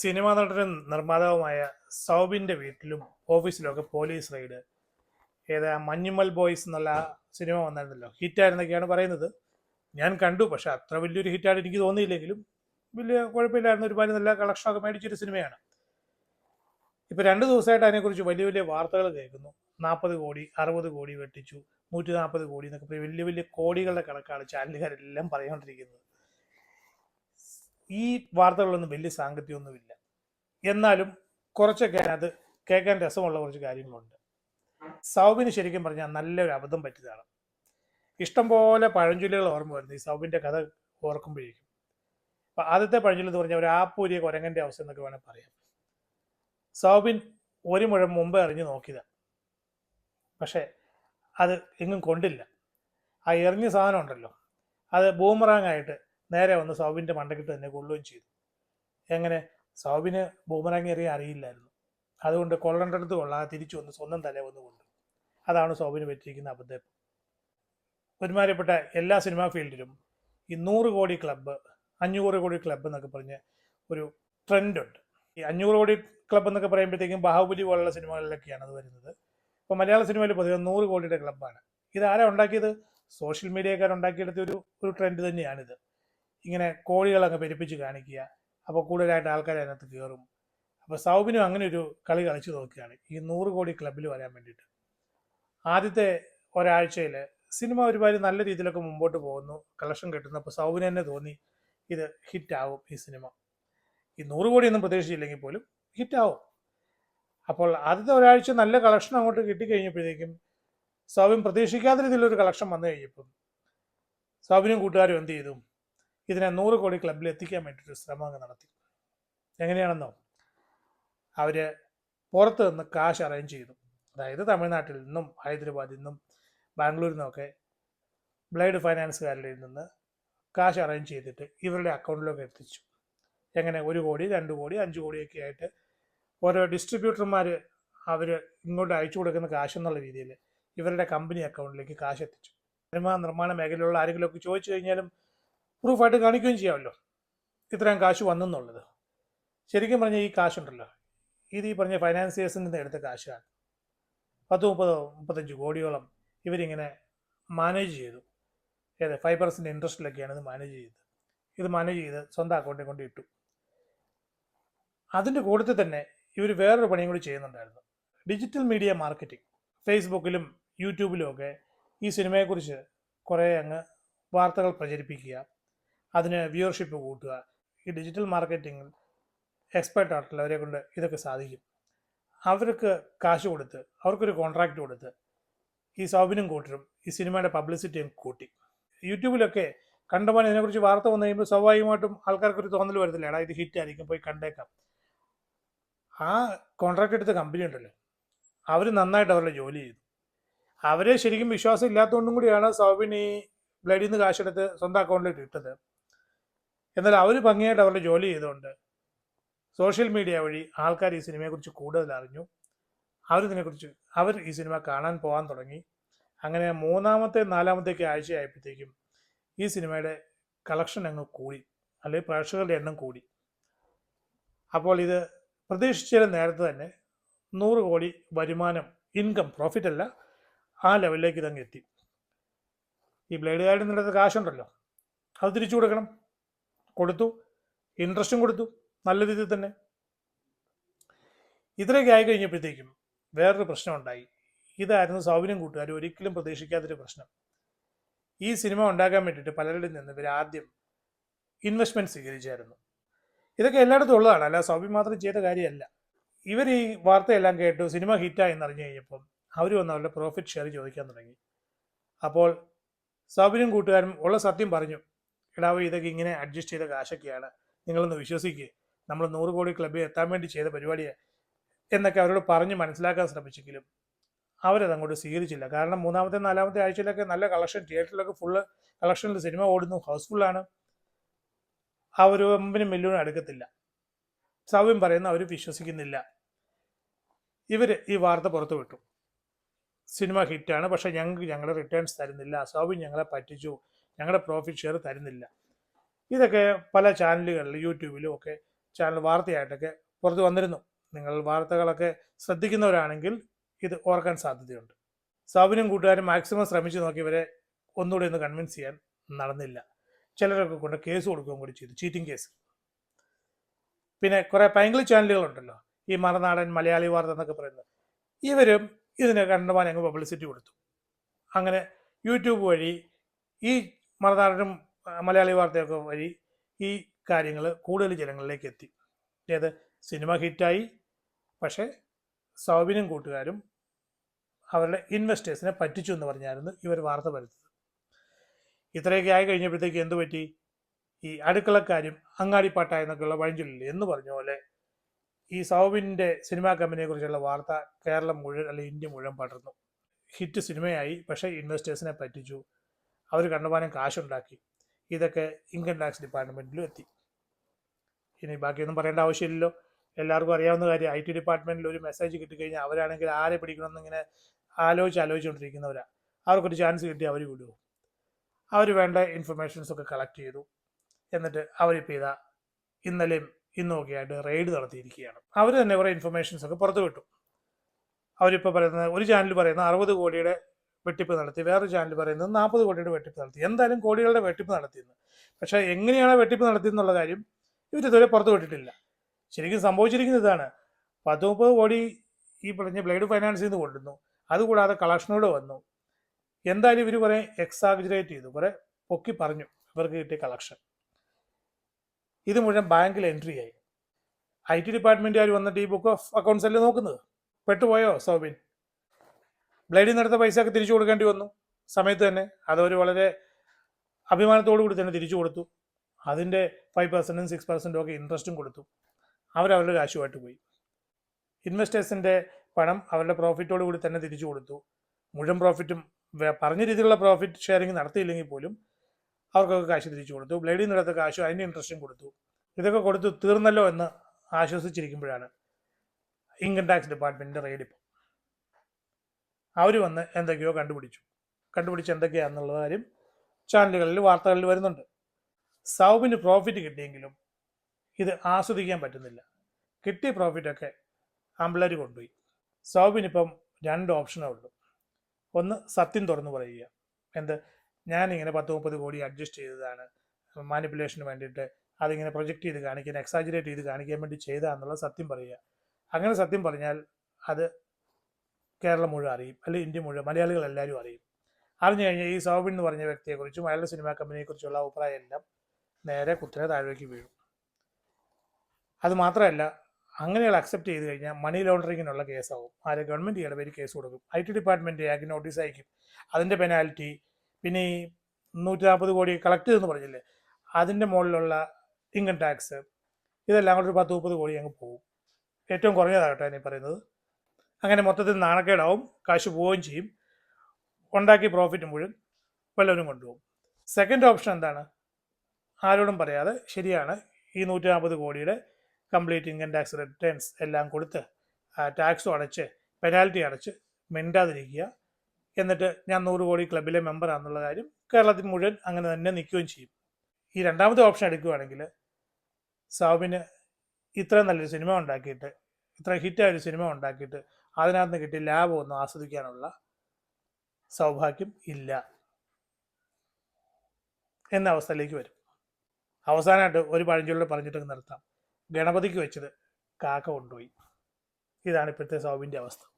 Cinema നടനും നിർമ്മാതാവുമായ സൗബിന്റെ വീട്ടിലും ഓഫീസിലും ഒക്കെ പോലീസ് റെയ്ഡ്. ഏതാ മഞ്ഞുമൽ ബോയ്സ് എന്നുള്ള സിനിമ വന്നായിരുന്നല്ലോ ഹിറ്റായിരുന്നൊക്കെയാണ് പറയുന്നത്. ഞാൻ കണ്ടു പക്ഷെ അത്ര വലിയൊരു ഹിറ്റായിട്ട് എനിക്ക് തോന്നിയില്ലെങ്കിലും വലിയ കുഴപ്പമില്ലായിരുന്നു. ഒരുപാട് നല്ല കളക്ഷനൊക്കെ മേടിച്ചൊരു സിനിമയാണ്. ഇപ്പൊ രണ്ട് ദിവസമായിട്ട് അതിനെക്കുറിച്ച് വലിയ വലിയ വാർത്തകൾ കേൾക്കുന്നു. നാൽപ്പത് കോടി അറുപത് കോടി വെട്ടിച്ചു. നൂറ്റി നാൽപ്പത് കോടി എന്നൊക്കെ വലിയ വലിയ കോടികളുടെ കണക്കാണ് ചാനലുകാരെല്ലാം പറഞ്ഞുകൊണ്ടിരിക്കുന്നത് ഈ വാർത്തകളൊന്നും വലിയ സാങ്കത്യമൊന്നുമില്ല എന്നാലും കുറച്ചൊക്കെ അത് കേൾക്കാൻ രസമുള്ള കുറച്ച് കാര്യങ്ങളുണ്ട്. സൗബിന് ശരിക്കും പറഞ്ഞാൽ നല്ലൊരു അബദ്ധം പറ്റിയതാണ്. ഇഷ്ടംപോലെ പഴഞ്ചൊല്ലുകൾ ഓർമ്മ വരുന്നു. ഈ സൗബിന്റെ കഥ ഓർക്കുമ്പോഴേക്കും. അപ്പൊ ആദ്യത്തെ പഴഞ്ചൊല്ലി എന്ന് പറഞ്ഞാൽ ഒരു ആപ്പൂരിയ കുരങ്ങന്റെ അവസ്ഥ എന്നൊക്കെ വേണേൽ പറയാം. സൗബിൻ ഒരു മുഴം മുമ്പ് എറിഞ്ഞു നോക്കിയതാണ്. പക്ഷേ അത് എങ്ങും കൊണ്ടില്ല. ആ എറിഞ്ഞ സാധനം ഉണ്ടല്ലോ. അത് ബൂമറാങ് ആയിട്ട് നേരെ വന്ന് സൗബിന്റെ മണ്ടക്കിട്ട് തന്നെ കൊള്ളുകയും ചെയ്തു. എങ്ങനെ? സൗബിന് ബൂമറാങ് എറിയാൻ അറിയില്ലായിരുന്നു. അതുകൊണ്ട് കൊള്ളേണ്ടടുത്ത് കൊള്ളാതെ തിരിച്ചു വന്ന് സ്വന്തം തല വന്ന് കൊണ്ടു. അതാണ് സൗബിന് പറ്റിയിരിക്കുന്ന അബദ്ധം. ഒരുമാരിപ്പെട്ട എല്ലാ സിനിമാ ഫീൽഡിലും ഈ നൂറ് കോടി ക്ലബ്ബ് അഞ്ഞൂറ് കോടി ക്ലബ്ബ് എന്നൊക്കെ പറഞ്ഞ് ഒരു ട്രെൻഡുണ്ട് ഈ അഞ്ഞൂറ് കോടി ക്ലബ്ബ് എന്നൊക്കെ പറയുമ്പോഴത്തേക്കും ബാഹുബലി പോലുള്ള സിനിമകളിലൊക്കെയാണ് അത് വരുന്നത്. ഇപ്പോൾ മലയാള സിനിമയിൽ പൊതുവെ നൂറ് കോടിയുടെ ക്ലബ്ബാണ് ഇത് ആരാ ഉണ്ടാക്കിയത്? സോഷ്യൽ മീഡിയക്കാർ ഉണ്ടാക്കിയെടുത്ത ഒരു ഒരു ട്രെൻഡ് തന്നെയാണിത്. ഇങ്ങനെ കോഴികളങ്ങ് പെരുപ്പിച്ച് കാണിക്കുക. അപ്പോൾ കൂടുതലായിട്ട് ആൾക്കാർ അതിനകത്ത് കയറും അപ്പോൾ സൗബിനും അങ്ങനെ ഒരു കളി കളിച്ചു നോക്കുകയാണ്. ഈ നൂറ് കോടി ക്ലബിൽ വരാൻ വേണ്ടിയിട്ട്. ആദ്യത്തെ ഒരാഴ്ചയിൽ സിനിമ ഒരുപാട് നല്ല രീതിയിലൊക്കെ മുമ്പോട്ട് പോകുന്നു. കളക്ഷൻ കിട്ടുന്നു. അപ്പോൾ സൗബിന് തന്നെ തോന്നി ഇത് ഹിറ്റാവും ഈ സിനിമ. ഈ നൂറ് കോടിയൊന്നും പ്രതീക്ഷിച്ചില്ലെങ്കിൽ പോലും ഹിറ്റാവും. അപ്പോൾ ആദ്യത്തെ ഒരാഴ്ച നല്ല കളക്ഷൻ അങ്ങോട്ട് കിട്ടിക്കഴിഞ്ഞപ്പോഴത്തേക്കും സൗബിൻ പ്രതീക്ഷിക്കാത്ത രീതിയിലൊരു കളക്ഷൻ വന്നു കഴിഞ്ഞപ്പം സൗബിനും കൂട്ടുകാരും എന്ത് ചെയ്തു? ഇതിനെ നൂറ് കോടി ക്ലബിൽ എത്തിക്കാൻ വേണ്ടിയിട്ട് ശ്രമം അങ്ങ് നടത്തി. എങ്ങനെയാണെന്നോ? അവർ പുറത്ത് നിന്ന് കാശ് അറേഞ്ച് ചെയ്തു. അതായത് തമിഴ്നാട്ടിൽ നിന്നും ഹൈദരാബാദിൽ നിന്നും ബാംഗ്ലൂരിൽ നിന്നൊക്കെ ബ്ലൈഡ് ഫൈനാൻസുകാരുടെ നിന്ന് കാശ് അറേഞ്ച് ചെയ്തിട്ട് ഇവരുടെ അക്കൗണ്ടിലേക്ക് എത്തിച്ചു. എങ്ങനെ? ഒരു കോടി രണ്ട് കോടി അഞ്ച് കോടിയൊക്കെ ആയിട്ട് ഓരോ ഡിസ്ട്രിബ്യൂട്ടർമാർ അവർ ഇങ്ങോട്ട് അയച്ചു കൊടുക്കുന്ന കാശ് എന്നുള്ള രീതിയിൽ ഇവരുടെ കമ്പനി അക്കൗണ്ടിലേക്ക് കാശ് എത്തിച്ചു. സിനിമ നിർമ്മാണ മേഖലയിലുള്ള ആരെങ്കിലുമൊക്കെ ചോദിച്ചു കഴിഞ്ഞാലും പ്രൂഫായിട്ട് കാണിക്കുകയും ചെയ്യാമല്ലോ. ഇത്രയും കാശ് വന്നെന്നുള്ളത്. ശരിക്കും പറഞ്ഞാൽ ഈ കാശുണ്ടല്ലോ. ഇത് ഈ പറഞ്ഞ ഫൈനാൻസിയേഴ്സിൽ നിന്ന് എടുത്ത കാശാണ്. പത്ത് മുപ്പതോ മുപ്പത്തഞ്ച് കോടിയോളം ഇവരിങ്ങനെ മാനേജ് ചെയ്തു. ഏത് ഫൈവ് പെർസെന്റ് ഇൻട്രസ്റ്റിലൊക്കെയാണ് ഇത് മാനേജ് ചെയ്തത്. ഇത് മാനേജ് ചെയ്ത് സ്വന്തം അക്കൗണ്ടിൽ കൊണ്ട് ഇട്ടു. അതിന്റെ കൂട്ടത്തിൽ തന്നെ ഇവർ വേറൊരു പണിയും കൂടി ചെയ്യുന്നുണ്ടായിരുന്നു. Digital media marketing. ഫേസ്ബുക്കിലും യൂട്യൂബിലും ഒക്കെ ഈ സിനിമയെക്കുറിച്ച് കുറേ അങ്ങ് വാർത്തകൾ പ്രചരിപ്പിക്കുക അതിന് വ്യൂവർഷിപ്പ് കൂട്ടുക. ഈ ഡിജിറ്റൽ മാർക്കറ്റിങ്ങിൽ എക്സ്പെർട്ട് ആയിട്ടുള്ളവരെ കൊണ്ട് ഇതൊക്കെ സാധിക്കും. അവർക്ക് കാശ് കൊടുത്ത് അവർക്കൊരു കോൺട്രാക്റ്റ് കൊടുത്ത് ഈ സൗബിനും കൂട്ടരും ഈ സിനിമയുടെ പബ്ലിസിറ്റിയും കൂട്ടി. യൂട്യൂബിലൊക്കെ കണ്ടപ്പോൾ ഇതിനെക്കുറിച്ച് വാർത്ത വന്നു കഴിയുമ്പോൾ സ്വാഭാവികമായിട്ടും ആൾക്കാർക്കൊരു തോന്നൽ വരത്തില്ല. എടാ ഇത് ഹിറ്റ് ആയിരിക്കും പോയി കണ്ടേക്കാം. ആ കോൺട്രാക്ട് എടുത്ത കമ്പനി ഉണ്ടല്ലോ. അവർ നന്നായിട്ട് അവരുടെ ജോലി ചെയ്തു. അവരെ ശരിക്കും വിശ്വാസം ഇല്ലാത്തതുകൊണ്ടും കൂടിയാണ് സൗബിൻ ഈ ബ്ലഡിൽ നിന്ന് കാശെടുത്ത് സ്വന്തം അക്കൗണ്ടിലേക്ക് ഇട്ടത്. എന്നാൽ അവർ ഭംഗിയായിട്ട് അവരുടെ ജോലി ചെയ്തുകൊണ്ട് സോഷ്യൽ മീഡിയ വഴി ആൾക്കാർ ഈ സിനിമയെക്കുറിച്ച് കൂടുതൽ അറിഞ്ഞു. അവരിതിനെക്കുറിച്ച് അവർ ഈ സിനിമ കാണാൻ പോകാൻ തുടങ്ങി. അങ്ങനെ മൂന്നാമത്തെ നാലാമത്തേക്ക് ആഴ്ചയായപ്പോഴത്തേക്കും ഈ സിനിമയുടെ കളക്ഷൻ അങ്ങ് കൂടി. അല്ലെങ്കിൽ പ്രേക്ഷകരുടെ എണ്ണം കൂടി. അപ്പോൾ ഇത് പ്രതീക്ഷിച്ചതിന് നേരത്തെ തന്നെ നൂറ് കോടി വരുമാനം ഇൻകം പ്രോഫിറ്റ് അല്ല ആ ലെവലിലേക്ക് ഇതങ്ങ് എത്തി. ഈ ബ്ലേഡ് കാർഡിൽ നിന്നെടുത്ത കാശുണ്ടല്ലോ. അത് തിരിച്ചു കൊടുക്കണം. കൊടുത്തു. ഇൻട്രസ്റ്റും കൊടുത്തു. നല്ല രീതിയിൽ തന്നെ. ഇത്രയൊക്കെ ആയി കഴിഞ്ഞപ്പോഴത്തേക്കും വേറൊരു പ്രശ്നം ഉണ്ടായി. ഇതായിരുന്നു സൗബിനും കൂട്ടുകാരും ഒരിക്കലും പ്രതീക്ഷിക്കാത്തൊരു പ്രശ്നം. ഈ സിനിമ ഉണ്ടാക്കാൻ വേണ്ടിയിട്ട് പലരിൽ നിന്ന് ഇവർ ആദ്യം ഇൻവെസ്റ്റ്മെന്റ് സ്വീകരിച്ചായിരുന്നു. ഇതൊക്കെ എല്ലായിടത്തും ഉള്ളതാണ്. അല്ല സൗബി മാത്രം ചെയ്ത കാര്യമല്ല. ഇവർ ഈ വാർത്തയെല്ലാം കേട്ടു. സിനിമ ഹിറ്റായി എന്നറിഞ്ഞു കഴിഞ്ഞപ്പം അവർ വന്ന് അവരുടെ പ്രോഫിറ്റ് ഷെയർ ചോദിക്കാൻ തുടങ്ങി. അപ്പോൾ സൗബിനും കൂട്ടുകാരും ഉള്ള സത്യം പറഞ്ഞു. എടാവ് ഇതൊക്കെ ഇങ്ങനെ അഡ്ജസ്റ്റ് ചെയ്ത കാശൊക്കെയാണ്. നിങ്ങളൊന്ന് വിശ്വസിക്കുക നമ്മൾ നൂറ് കോടി ക്ലബ്ബിൽ എത്താൻ വേണ്ടി ചെയ്ത പരിപാടിയാണ് എന്നൊക്കെ അവരോട് പറഞ്ഞ് മനസ്സിലാക്കാൻ ശ്രമിച്ചെങ്കിലും അവരത് അങ്ങോട്ട് സ്വീകരിച്ചില്ല. കാരണം മൂന്നാമത്തെ നാലാമത്തെ ആഴ്ചയിലൊക്കെ നല്ല കളക്ഷൻ തിയേറ്ററിലൊക്കെ ഫുള്ള് കളക്ഷനിൽ സിനിമ ഓടുന്നു ഹൗസ്ഫുള്ളാണ് ആ ഒരു അമ്പനും മില്യണും അടുക്കത്തില്ല സൗവ്യം പറയുന്ന അവർ വിശ്വസിക്കുന്നില്ല. ഇവർ ഈ വാർത്ത പുറത്തു വിട്ടു. സിനിമ ഹിറ്റാണ് പക്ഷേ ഞങ്ങൾക്ക് ഞങ്ങളുടെ റിട്ടേൺസ് തരുന്നില്ല. സൗവ്യം ഞങ്ങളെ പറ്റിച്ചു. ഞങ്ങളുടെ പ്രോഫിറ്റ് ഷെയർ തരുന്നില്ല. ഇതൊക്കെ പല ചാനലുകളിൽ യൂട്യൂബിലും ഒക്കെ ചാനൽ വാർത്തയായിട്ടൊക്കെ പുറത്ത് വന്നിരുന്നു. നിങ്ങൾ വാർത്തകളൊക്കെ ശ്രദ്ധിക്കുന്നവരാണെങ്കിൽ ഇത് ഓർക്കാൻ സാധ്യതയുണ്ട്. സൗബിനും കൂട്ടുകാരും മാക്സിമം ശ്രമിച്ചു നോക്കി ഇവരെ ഒന്നുകൂടി ഒന്ന് കൺവിൻസ് ചെയ്യാൻ നടന്നില്ല. ചിലരൊക്കെ കൊണ്ട് കേസ് കൊടുക്കുകയും കൂടി ചെയ്തു ചീറ്റിംഗ് കേസ് പിന്നെ കുറേ പൈങ്കിളി ചാനലുകളുണ്ടല്ലോ ഈ മറുനാടൻ മലയാളി വാർത്ത എന്നൊക്കെ പറയുന്നത്. ഇവരും ഇതിനെ കണ്ടമാനം അങ്ങ് പബ്ലിസിറ്റി കൊടുത്തു. അങ്ങനെ യൂട്യൂബ് വഴി ഈ മറുനാടനും ആ, മലയാളി വാർത്തയൊക്കെ വഴി ഈ കാര്യങ്ങൾ കൂടുതൽ ജനങ്ങളിലേക്ക് എത്തി. അതായത് സിനിമ ഹിറ്റായി പക്ഷേ സൗബിനും കൂട്ടുകാരും അവരുടെ ഇൻവെസ്റ്റേഴ്സിനെ പറ്റിച്ചു എന്ന് പറഞ്ഞായിരുന്നു ഇവർ വാർത്ത വരുന്നത്. ഇത്രയൊക്കെ ആയി കഴിഞ്ഞപ്പോഴത്തേക്ക് എന്തു പറ്റി? ഈ അടുക്കളക്കാരും അങ്ങാടിപ്പാട്ട എന്നൊക്കെയുള്ള വഴിഞ്ചൊല്ലില്ല എന്ന് പറഞ്ഞ പോലെ ഈ സൗബിന്റെ സിനിമാ കമ്പനിയെ കുറിച്ചുള്ള വാർത്ത കേരളം മുഴുവൻ അല്ലെങ്കിൽ ഇന്ത്യ മുഴുവൻ പടർന്നു. ഹിറ്റ് സിനിമയായി പക്ഷേ ഇൻവെസ്റ്റേഴ്സിനെ പറ്റിച്ചു. അവർ കണ്ടമാനം കാശുണ്ടാക്കി. ഇതൊക്കെ ഇൻകം ടാക്സ് ഡിപ്പാർട്ട്മെന്റിലും എത്തി. ഇനി ബാക്കിയൊന്നും പറയേണ്ട ആവശ്യമില്ലല്ലോ. എല്ലാവർക്കും അറിയാവുന്ന കാര്യം ഐ ടി ഡിപ്പാർട്ട്മെന്റിൽ ഒരു മെസ്സേജ് കിട്ടിക്കഴിഞ്ഞാൽ അവരാണെങ്കിൽ ആരെ പിടിക്കണമെന്ന് ഇങ്ങനെ ആലോചിച്ച് ആലോചിച്ചുകൊണ്ടിരിക്കുന്നവരാ. അവർക്കൊരു ചാൻസ് കിട്ടി അവർ വിടുമോ അവർ വേണ്ട ഇൻഫർമേഷൻസ് ഒക്കെ കളക്ട് ചെയ്തു. എന്നിട്ട് അവരിപ്പോൾ ഇതാ ഇന്നലെയും ഇന്നും ഒക്കെ ആയിട്ട് റെയ്ഡ് നടത്തിയിരിക്കുകയാണ്. അവർ തന്നെ കുറേ ഇൻഫർമേഷൻസ് ഒക്കെ പുറത്തു വിട്ടു. അവരിപ്പോൾ പറയുന്നത് ഒരു ചാനൽ പറയുന്നത് അറുപത് കോടിയുടെ വെട്ടിപ്പ് നടത്തി. വേറൊരു ചാനൽ പറയുന്നത് നാൽപ്പത് കോടിയുടെ വെട്ടിപ്പ് നടത്തി. എന്തായാലും കോടികളുടെ വെട്ടിപ്പ് നടത്തിയെന്ന്. പക്ഷേ എങ്ങനെയാണ് വെട്ടിപ്പ് നടത്തിയെന്നുള്ള കാര്യം ഇതുവരെ പുറത്തു വിട്ടിട്ടില്ല. ശരിക്കും സംഭവിച്ചിരിക്കുന്നത് ഇതാണ്. പത്ത് മുപ്പത് കോടി ഈ പറഞ്ഞ ബ്ലേഡ് ഫൈനാൻസിൽ നിന്ന് കൊണ്ടുവന്നു. അതുകൂടാതെ കളക്ഷനോട് വന്നു. എന്തായാലും ഇവർ കുറേ എക്സാഗ്രേറ്റ് ചെയ്തു. കുറേ പൊക്കി പറഞ്ഞു ഇവർക്ക് കിട്ടിയ കളക്ഷൻ ഇത് മുഴുവൻ ബാങ്കിൽ എൻട്രി ആയി. ഐ ടി ഡിപ്പാർട്ട്മെന്റുകാർ വന്നിട്ട് ഈ ബുക്ക് ഓഫ് അക്കൗണ്ട്സ് അല്ലേ നോക്കുന്നത്? പെട്ടുപോയോ സൗബിൻ? ബ്ലേഡിൽ നിന്നെടുത്ത പൈസ ഒക്കെ തിരിച്ചു കൊടുക്കേണ്ടി വന്നു. സമയത്ത് തന്നെ അതവർ വളരെ അഭിമാനത്തോടു കൂടി തന്നെ തിരിച്ചു കൊടുത്തു. അതിന്റെ ഫൈവ് പെർസെന്റും സിക്സ് പെർസെന്റും ഒക്കെ ഇൻട്രസ്റ്റും കൊടുത്തു. അവരവരുടെ കാശുമായിട്ട് പോയി. ഇൻവെസ്റ്റേഴ്സിന്റെ പണം അവരുടെ പ്രോഫിറ്റോടു കൂടി തന്നെ തിരിച്ചു കൊടുത്തു. മുഴുവൻ പ്രോഫിറ്റും പറഞ്ഞ രീതിയിലുള്ള പ്രോഫിറ്റ് ഷെയറിങ് നടത്തിയില്ലെങ്കിൽ പോലും അവർക്കൊക്കെ കാശ് തിരിച്ചു കൊടുത്തു. ബ്ലേഡിൽ നിന്നെടുത്ത കാശും അതിന്റെ ഇൻട്രസ്റ്റും കൊടുത്തു. ഇതൊക്കെ കൊടുത്തു തീർന്നല്ലോ എന്ന് ആശ്വസിച്ചിരിക്കുമ്പോഴാണ് ഇൻകം ടാക്സ് ഡിപ്പാർട്ട്മെന്റിന്റെ റെയ്ഡ് അവർ വന്ന് എന്തൊക്കെയോ കണ്ടുപിടിച്ചു. കണ്ടുപിടിച്ച് എന്തൊക്കെയാണെന്നുള്ള കാര്യം ചാനലുകളിൽ വാർത്തകളിൽ വരുന്നുണ്ട്. സൗബിന് പ്രോഫിറ്റ് കിട്ടിയെങ്കിലും ഇത് ആസ്വദിക്കാൻ പറ്റുന്നില്ല. കിട്ടിയ പ്രോഫിറ്റൊക്കെ ആമ്പിളർ കൊണ്ടുപോയി. സൗബിനിപ്പം രണ്ട് ഓപ്ഷനേ ഉള്ളൂ. ഒന്ന് സത്യം തുറന്നു പറയുക. എന്ത്? ഞാനിങ്ങനെ പത്ത് മുപ്പത് കോടി അഡ്ജസ്റ്റ് ചെയ്തതാണ്. മാനിപ്പുലേഷന് വേണ്ടിയിട്ട് അതിങ്ങനെ പ്രൊജക്റ്റ് ചെയ്ത് കാണിക്കാൻ എക്സാജുറേറ്റ് ചെയ്ത് കാണിക്കാൻ വേണ്ടി ചെയ്താന്നുള്ള സത്യം പറയുക. അങ്ങനെ സത്യം പറഞ്ഞാൽ അത് കേരളം മുഴുവൻ അറിയും അല്ലെങ്കിൽ ഇന്ത്യ മുഴുവൻ മലയാളികൾ എല്ലാവരും അറിയും. അറിഞ്ഞു കഴിഞ്ഞാൽ ഈ സോബിൻ എന്ന് പറഞ്ഞ വ്യക്തിയെക്കുറിച്ചും അയാളുടെ സിനിമാ കമ്പനിയെക്കുറിച്ചുള്ള അഭിപ്രായം എല്ലാം നേരെ കുത്തിനെ താഴേക്ക് വീഴും. അത് മാത്രമല്ല അങ്ങനെയുള്ള അക്സെപ്റ്റ് ചെയ്ത് കഴിഞ്ഞാൽ മണി ലോണ്ടറിങ്ങിനുള്ള കേസാവും. ആരെ ഗവൺമെന്റ് ഇയാളുടെ പേര് കേസ് കൊടുക്കും. ഐ ടി ഡിപ്പാർട്ട്മെന്റ് ആക്കി നോട്ടീസ് അയക്കും അതിന്റെ പെനാൽറ്റി പിന്നെ ഈ നൂറ്റി നാൽപ്പത് കോടി കളക്ട് ചെയ്തെന്ന് പറഞ്ഞില്ലേ അതിന്റെ മുകളിലുള്ള ഇൻകം ടാക്സ് ഇതെല്ലാം കൂടെ ഒരു പത്ത് മുപ്പത് കോടി അങ്ങ് പോകും. ഏറ്റവും കുറഞ്ഞതാകട്ടെ ഞാൻ പറയുന്നത്. അങ്ങനെ മൊത്തത്തിൽ നാണക്കേടാവും കാശ് പോവുകയും ചെയ്യും. ഉണ്ടാക്കി പ്രോഫിറ്റ് മുഴുവൻ വല്ലവരും കൊണ്ടുപോകും. സെക്കൻഡ് ഓപ്ഷൻ എന്താണ്? ആരോടും പറയാതെ ശരിയാണ്. ഈ നൂറ്റി നാൽപ്പത് കോടിയുടെ കംപ്ലീറ്റ് ഇൻകം ടാക്സ് റിട്ടേൺസ് എല്ലാം കൊടുത്ത് ടാക്സും അടച്ച് പെനാൽറ്റി അടച്ച് മിണ്ടാതിരിക്കുക. എന്നിട്ട് ഞാൻ നൂറ് കോടി ക്ലബിലെ മെമ്പറാണെന്നുള്ള കാര്യം കേരളത്തിൽ മുഴുവൻ അങ്ങനെ തന്നെ നിൽക്കുകയും ചെയ്യും. ഈ രണ്ടാമത്തെ ഓപ്ഷൻ എടുക്കുകയാണെങ്കിൽ സാബിന് ഇത്രയും നല്ലൊരു സിനിമ ഉണ്ടാക്കിയിട്ട് ഇത്ര ഹിറ്റായ ഒരു സിനിമ ഉണ്ടാക്കിയിട്ട് അതിനകത്ത് കിട്ടിയ ലാഭമൊന്നും ആസ്വദിക്കാനുള്ള സൗഭാഗ്യം ഇല്ല. എന്ന അവസ്ഥയിലേക്ക് വരും. അവസാനമായിട്ട് ഒരു പഴഞ്ചൊല്ലി പറഞ്ഞിട്ട് നിർത്താം. ഗണപതിക്ക് വെച്ചത് കാക്ക കൊണ്ടുപോയി. ഇതാണ് ഇപ്പോഴത്തെ സൗബിന്റെ അവസ്ഥ.